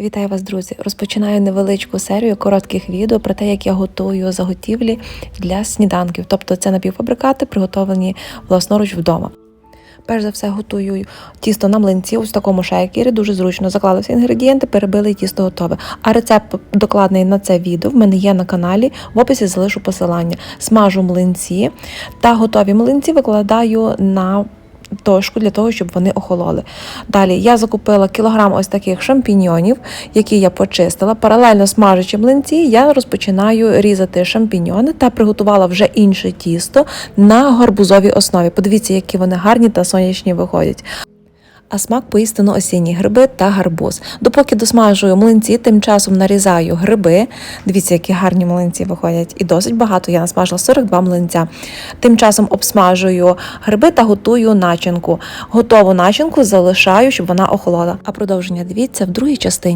Вітаю вас, друзі! Розпочинаю невеличку серію коротких відео про те, як я готую заготівлі для сніданків. Тобто це напівфабрикати, приготовані власноруч вдома. Перш за все готую тісто на млинці ось в такому шейкері, дуже зручно. Заклали всі інгредієнти, перебили і тісто готове. А рецепт докладний на це відео в мене є на каналі. В описі залишу посилання. Смажу млинці та готові млинці викладаю на дошку для того, щоб вони охололи. Далі я закупила кілограм ось таких шампіньйонів, які я почистила. Паралельно смажучи млинці, я розпочинаю різати шампіньйони та приготувала вже інше тісто на гарбузовій основі. Подивіться, які вони гарні та сонячні виходять. А смак поістину осінні гриби та гарбуз. Допоки досмажую млинці, тим часом нарізаю гриби. Дивіться, які гарні млинці виходять. І досить багато. Я насмажила 42 млинця. Тим часом обсмажую гриби та готую начинку. Готову начинку залишаю, щоб вона охолола. А продовження дивіться в другій частині.